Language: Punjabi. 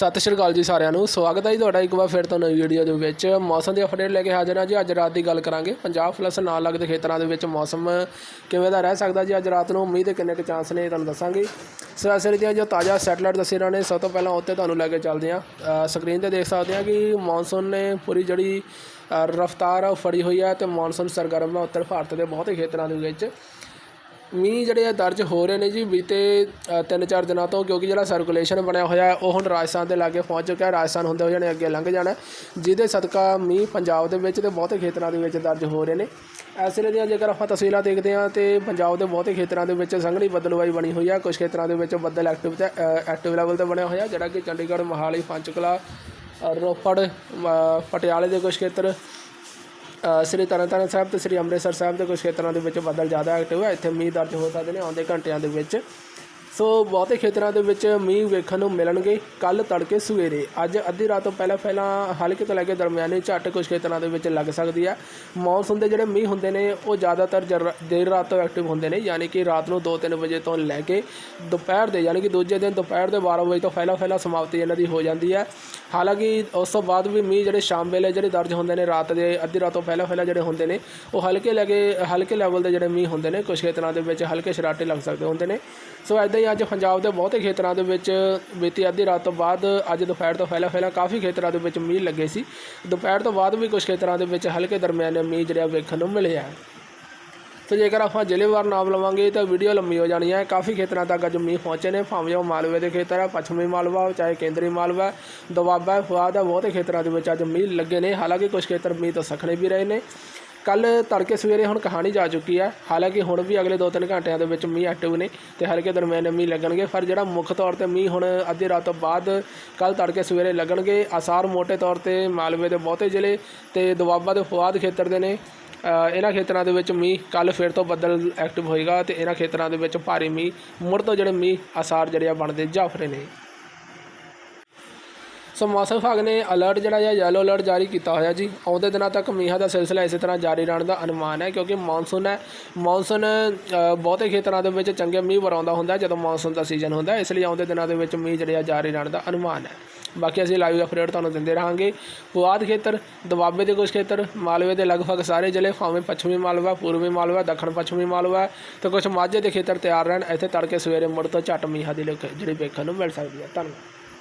ਸਤਿ ਸ਼੍ਰੀ ਅਕਾਲ ਜੀ ਸਾਰਿਆਂ ਨੂੰ। ਸਵਾਗਤ ਹੈ ਜੀ ਤੁਹਾਡਾ ਇੱਕ ਵਾਰ ਫਿਰ ਤੋਂ ਨਵੀਂ ਵੀਡੀਓ ਦੇ ਵਿੱਚ। ਮੌਸਮ ਦੀ ਅਪਡੇਟ ਲੈ ਕੇ ਹਾਜ਼ਰ ਹਾਂ ਜੀ। ਅੱਜ ਰਾਤ ਦੀ ਗੱਲ ਕਰਾਂਗੇ। ਪੰਜਾਬ ਪਲੱਸ ਨਾਲ ਲੱਗਦੇ ਖੇਤਰਾਂ ਦੇ ਵਿੱਚ ਮੌਸਮ ਕਿਵੇਂ ਦਾ ਰਹਿ ਸਕਦਾ ਜੀ? ਅੱਜ ਰਾਤ ਨੂੰ ਉਮੀਦ ਹੈ ਕਿੰਨੇ ਕੁ ਚਾਂਸ ਨੇ ਤੁਹਾਨੂੰ ਦੱਸਾਂਗੇ। ਸਰਾਸਰੀ ਦੀਆਂ ਜੋ ਤਾਜ਼ਾ ਸੈਟਲਾਈਟ ਤਸਵੀਰਾਂ ਨੇ, ਸਭ ਤੋਂ ਪਹਿਲਾਂ ਉੱਤੇ ਤੁਹਾਨੂੰ ਲੈ ਕੇ ਚੱਲਦੇ ਹਾਂ। ਸਕਰੀਨ ਤੇ ਦੇਖ ਸਕਦੇ ਹਾਂ ਕਿ ਮੌਨਸੂਨ ਨੇ ਪੂਰੀ ਜਿਹੜੀ ਰਫ਼ਤਾਰ ਆ, ਉਹ ਫੜੀ ਹੋਈ ਹੈ ਤੇ ਮੌਨਸੂਨ ਸਰਗਰਮ ਹੈ ਉੱਤਰ ਭਾਰਤ ਦੇ ਬਹੁਤੇ ਖੇਤਰਾਂ ਦੇ ਵਿੱਚ। ਮੀਂਹ ਜਿਹੜੇ ਆ ਦਰਜ ਹੋ ਰਹੇ ਨੇ ਜੀ ਬੀਤੇ ਤਿੰਨ ਚਾਰ ਦਿਨਾਂ ਤੋਂ, ਕਿਉਂਕਿ ਜਿਹੜਾ ਸਰਕੂਲੇਸ਼ਨ ਬਣਿਆ ਹੋਇਆ ਉਹ ਹੁਣ ਰਾਜਸਥਾਨ ਦੇ ਲਾਗੇ ਪਹੁੰਚ ਚੁੱਕਿਆ ਰਾਜਸਥਾਨ ਹੁੰਦੇ ਹੋਏ ਜਾਣੇ ਅੱਗੇ ਲੰਘ ਜਾਣਾ ਜਿਹਦੇ ਸਦਕਾ ਮੀਂਹ ਪੰਜਾਬ ਦੇ ਵਿੱਚ ਤੇ ਬਹੁਤੇ ਖੇਤਰਾਂ ਦੇ ਵਿੱਚ ਦਰਜ ਹੋ ਰਹੇ ਨੇ। ਇਸ ਵੇਲੇ ਦੀਆਂ ਜੇਕਰ ਆਪਾਂ ਤਸਵੀਰਾਂ ਦੇਖਦੇ ਹਾਂ, ਤੇ ਪੰਜਾਬ ਦੇ ਬਹੁਤੇ ਖੇਤਰਾਂ ਦੇ ਵਿੱਚ ਸੰਘਣੀ ਬਦਲਵਾਈ ਬਣੀ ਹੋਈ ਹੈ। ਕੁਝ ਖੇਤਰਾਂ ਦੇ ਵਿੱਚ ਬੱਦਲ ਐਕਟਿਵ ਤੇ ਐਕਟਿਵ ਲੈਵਲ ਤੇ ਬਣਿਆ ਹੋਇਆ, ਜਿਹੜਾ ਕਿ ਚੰਡੀਗੜ੍ਹ, ਮੋਹਾਲੀ, ਪੰਚਕਲਾ ਰੋਪੜ ਪਟਿਆਲੇ ਦੇ ਕੁਝ ਖੇਤਰ ਸ੍ਰੀ ਤਰਨਤਾਰਨ ਸਾਹਿਬ ਤੇ ਸ੍ਰੀ ਅੰਮ੍ਰਿਤਸਰ ਸਾਹਿਬ ਦੇ ਕੁਝ ਖੇਤਰਾਂ ਦੇ ਵਿੱਚ ਬੱਦਲ ਜ਼ਿਆਦਾ ਐਕਟਿਵ ਹੈ ਇੱਥੇ ਮੀਂਹ ਦਰਜ ਹੋ ਸਕਦੇ ਨੇ ਆਉਂਦੇ ਘੰਟਿਆਂ ਦੇ ਵਿੱਚ। ਸੋ ਬਹੁਤੇ ਖੇਤਰਾਂ ਦੇ ਵਿੱਚ ਮੀਂਹ ਵੇਖਣ ਨੂੰ ਮਿਲਣਗੇ। ਕੱਲ ਤੜਕੇ ਸਵੇਰੇ, ਅੱਜ ਅੱਧੀ ਰਾਤ ਤੋਂ ਪਹਿਲਾਂ ਪਹਿਲਾਂ ਹਲਕੇ ਤੋਂ ਲੈ ਕੇ ਦਰਮਿਆਨੀ ਝੱਟ ਕੁਝ ਖੇਤਰਾਂ ਦੇ ਵਿੱਚ ਲੱਗ ਸਕਦੀ ਹੈ। ਮੌਨਸੂਨ ਦੇ ਜਿਹੜੇ ਮੀਂਹ ਹੁੰਦੇ ਨੇ, ਉਹ ਜ਼ਿਆਦਾਤਰ ਜਰ- ਦੇਰ ਰਾਤ ਤੋਂ ਐਕਟਿਵ ਹੁੰਦੇ ਨੇ, ਯਾਨੀ ਕਿ ਰਾਤ ਨੂੰ 2-3 ਵਜੇ ਤੋਂ ਲੈ ਕੇ ਦੁਪਹਿਰ ਦੇ, ਯਾਨੀ ਕਿ ਦੂਜੇ ਦਿਨ ਦੁਪਹਿਰ ਦੇ 12 ਵਜੇ ਤੋਂ ਪਹਿਲਾਂ ਪਹਿਲਾਂ ਸਮਾਪਤੀ ਇਹਨਾਂ ਦੀ ਹੋ ਜਾਂਦੀ ਹੈ। ਹਾਲਾਂਕਿ ਉਸ ਤੋਂ ਬਾਅਦ ਵੀ ਮੀਂਹ ਜਿਹੜੇ ਸ਼ਾਮ ਵੇਲੇ ਜਿਹੜੇ ਦਰਜ ਹੁੰਦੇ ਨੇ, ਰਾਤ ਦੇ ਅੱਧੀ ਰਾਤ ਤੋਂ ਪਹਿਲਾਂ ਪਹਿਲਾਂ ਜਿਹੜੇ ਹੁੰਦੇ ਨੇ, ਉਹ ਹਲਕੇ ਲੈ ਕੇ, ਹਲਕੇ ਲੈਵਲ ਦੇ ਜਿਹੜੇ ਮੀਂਹ ਹੁੰਦੇ ਨੇ, ਕੁਝ ਖੇਤਰਾਂ ਦੇ ਵਿੱਚ ਹਲਕੇ ਸ਼ਰਾਟੇ ਲੱਗ ਸਕਦੇ ਹੁੰਦੇ ਨੇ। ਸੋ ਐਦਾਂ ਹੀ ਅੱਜ ਪੰਜਾਬ ਦੇ ਬਹੁਤੇ ਖੇਤਰਾਂ ਦੇ ਵਿੱਚ ਬੀਤੀ ਅੱਧੀ ਰਾਤ ਤੋਂ ਬਾਅਦ ਅੱਜ ਦੁਪਹਿਰ ਤੋਂ ਪਹਿਲਾਂ ਪਹਿਲਾਂ ਕਾਫੀ ਖੇਤਰਾਂ ਦੇ ਵਿੱਚ ਮੀਂਹ ਲੱਗੇ ਸੀ। ਦੁਪਹਿਰ ਤੋਂ ਬਾਅਦ ਵੀ ਕੁਝ ਖੇਤਰਾਂ ਦੇ ਵਿੱਚ ਹਲਕੇ ਦਰਮਿਆਨੇ ਮੀਂਹ ਜਿਹੜਾ ਵੇਖਣ ਨੂੰ ਮਿਲਿਆ ਹੈ। ਤੇ ਜੇਕਰ ਆਪਾਂ ਜ਼ਿਲ੍ਹੇਵਾਰ ਨਾਮ ਲਵਾਂਗੇ ਤਾਂ ਵੀਡੀਓ ਲੰਮੀ ਹੋ ਜਾਣੀ ਹੈ। ਕਾਫੀ ਖੇਤਰਾਂ ਤੱਕ ਅੱਜ ਮੀਂਹ ਪਹੁੰਚੇ ਨੇ। ਭਾਵੇਂ ਉਹ ਮਾਲਵੇ ਦੇ ਖੇਤਰ ਹੈ, ਪੱਛਮੀ ਮਾਲਵਾ, ਚਾਹੇ ਕੇਂਦਰੀ ਮਾਲਵਾ ਦੁਆਬਾ ਫੁਆਦ ਹੈ, ਬਹੁਤੇ ਖੇਤਰਾਂ ਦੇ ਵਿੱਚ ਅੱਜ ਮੀਂਹ ਲੱਗੇ ਨੇ। ਹਾਲਾਂਕਿ ਕੁਝ ਖੇਤਰ ਮੀਂਹ ਤੋਂ ਸਖਣੇ ਵੀ ਰਹੇ ਨੇ। ਕੱਲ ਤੜਕੇ ਸਵੇਰੇ ਹੁਣ ਕਹਾਣੀ ਜਾ ਚੁੱਕੀ ਹੈ ਹਾਲਾਂਕਿ ਹੁਣ ਵੀ ਅਗਲੇ 2-3 ਘੰਟਿਆਂ ਦੇ ਵਿੱਚ ਮੀਂਹ ਐਕਟਿਵ ਨੇ ਤੇ ਹਲਕੇ ਦਰਮਿਆਨੇ ਮੀਂਹ ਲੱਗਣਗੇ, ਪਰ ਜਿਹੜਾ ਮੁੱਖ ਤੌਰ ਤੇ ਮੀਂਹ ਹੁਣ ਅੱਧੀ ਰਾਤ ਤੋਂ ਬਾਅਦ ਕੱਲ ਤੜਕੇ ਸਵੇਰੇ ਲੱਗਣਗੇ। ਆਸਾਰ ਮੋٹے ਤੌਰ ਤੇ ਮਾਲਵੇ ਦੇ ਬਹੁਤੇ ਜ਼ਿਲ੍ਹੇ ਤੇ ਦੁਆਬਾ ਦੇ ਫੁਆਦ ਖੇਤਰ ਦੇ ਨੇ। ਇਹਨਾਂ ਖੇਤਰਾਂ ਦੇ ਵਿੱਚ ਮੀਂਹ ਕੱਲ ਫਿਰ ਤੋਂ ਬੱਦਲ ਐਕਟਿਵ ਹੋਏਗਾ ਤੇ ਇਹਨਾਂ ਖੇਤਰਾਂ ਦੇ ਵਿੱਚ ਭਾਰੀ ਮੀਂਹ, ਮੁੜ ਤੋਂ ਜਿਹੜੇ ਮੀਂਹ ਆਸਾਰ ਜਿਹੜੇ ਆ ਬਣਦੇ ਜਾਫਰੇ ਨੇ। ਸੋ ਮੌਸਮ ਵਿਭਾਗ ਨੇ ਅਲਰਟ ਜਿਹੜਾ ਹੈ ਯੈਲੋ ਅਲਰਟ ਜਾਰੀ ਕੀਤਾ ਹੋਇਆ ਜੀ। ਆਉਂਦੇ ਦਿਨਾਂ ਤੱਕ ਮੀਂਹਾਂ ਦਾ ਸਿਲਸਿਲਾ ਇਸੇ ਤਰ੍ਹਾਂ ਜਾਰੀ ਰਹਿਣ ਦਾ ਅਨੁਮਾਨ ਹੈ, ਕਿਉਂਕਿ ਮੌਨਸੂਨ ਹੈ। ਮੌਨਸੂਨ ਬਹੁਤੇ ਖੇਤਰਾਂ ਦੇ ਵਿੱਚ ਚੰਗੇ ਮੀਂਹ ਵਰਾਉਂਦਾ ਹੁੰਦਾ ਜਦੋਂ ਮੌਨਸੂਨ ਦਾ ਸੀਜ਼ਨ ਹੁੰਦਾ ਇਸ ਲਈ ਆਉਂਦੇ ਦਿਨਾਂ ਦੇ ਵਿੱਚ ਮੀਂਹ ਜਿਹੜੇ ਆ ਜਾਰੀ ਰਹਿਣ ਦਾ ਅਨੁਮਾਨ ਹੈ। ਬਾਕੀ ਅਸੀਂ ਲਾਈਵ ਅਪਡੇਟ ਤੁਹਾਨੂੰ ਦਿੰਦੇ ਰਹਾਂਗੇ। ਪੁਆਧ ਖੇਤਰ, ਦੁਆਬੇ ਦੇ ਕੁਝ ਖੇਤਰ, ਮਾਲਵੇ ਦੇ ਲਗਭਗ ਸਾਰੇ ਜ਼ਿਲ੍ਹੇ, ਭਾਵੇਂ ਪੱਛਮੀ ਮਾਲਵਾ, ਪੂਰਬੀ ਮਾਲਵਾ, ਦੱਖਣ ਪੱਛਮੀ ਮਾਲਵਾ, ਤੇ ਕੁਝ ਮਾਝੇ ਦੇ ਖੇਤਰ ਤਿਆਰ ਰਹਿਣ। ਇੱਥੇ ਤੜਕੇ ਸਵੇਰੇ ਮੁੜ ਤੋਂ ਝੱਟ ਮੀਂਹਾਂ ਦੀ ਲੁਕ ਜਿਹੜੀ ਵੇਖਣ ਨੂੰ ਮਿਲ ਸਕਦੀ ਹੈ। ਧੰਨਵਾਦ।